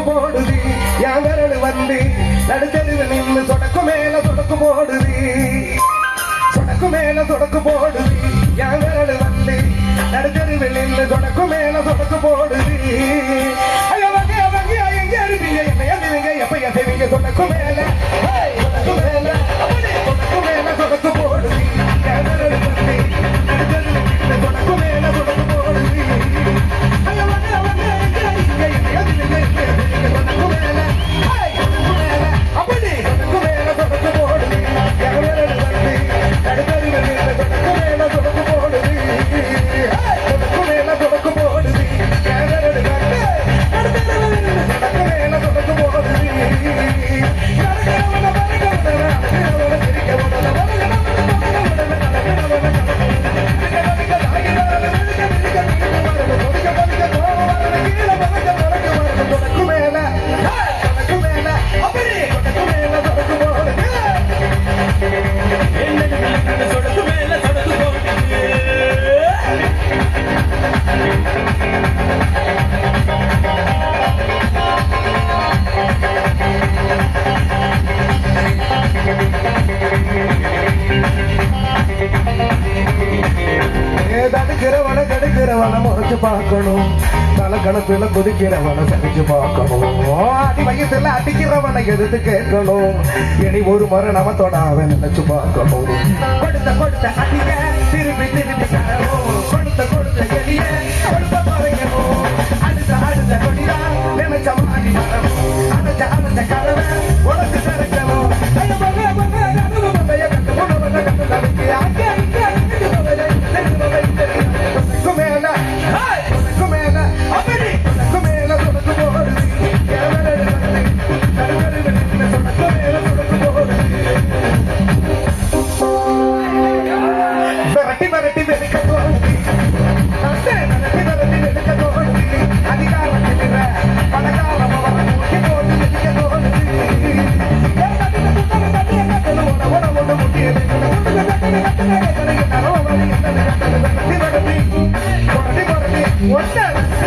சொடக்கு போடுது. என் விரல் வந்து நடுத்தருவு நின்று சொடக்கு மேல தொடக்கு போடுது. தொடக்கு மேல தொடக்கு போடுது. என் விரல் வந்து நடுத்தருவு நின்று சொடக்கு மேல தொடக்கு போடுது தடுக்கிறவன முறைச்சு பார்க்கணும். தலைக்கணத்துல கணத்துல குதிக்கிறவன சரிச்சு பார்க்கணும். அடி வயசுல அடிக்கிறவனை எதிர்த்து கேட்கணும். இனி ஒரு முறை நம்ம தொடாவ நினைச்சு பார்க்கணும். கொடுத்த கொடுத்த அடிக்க What's up?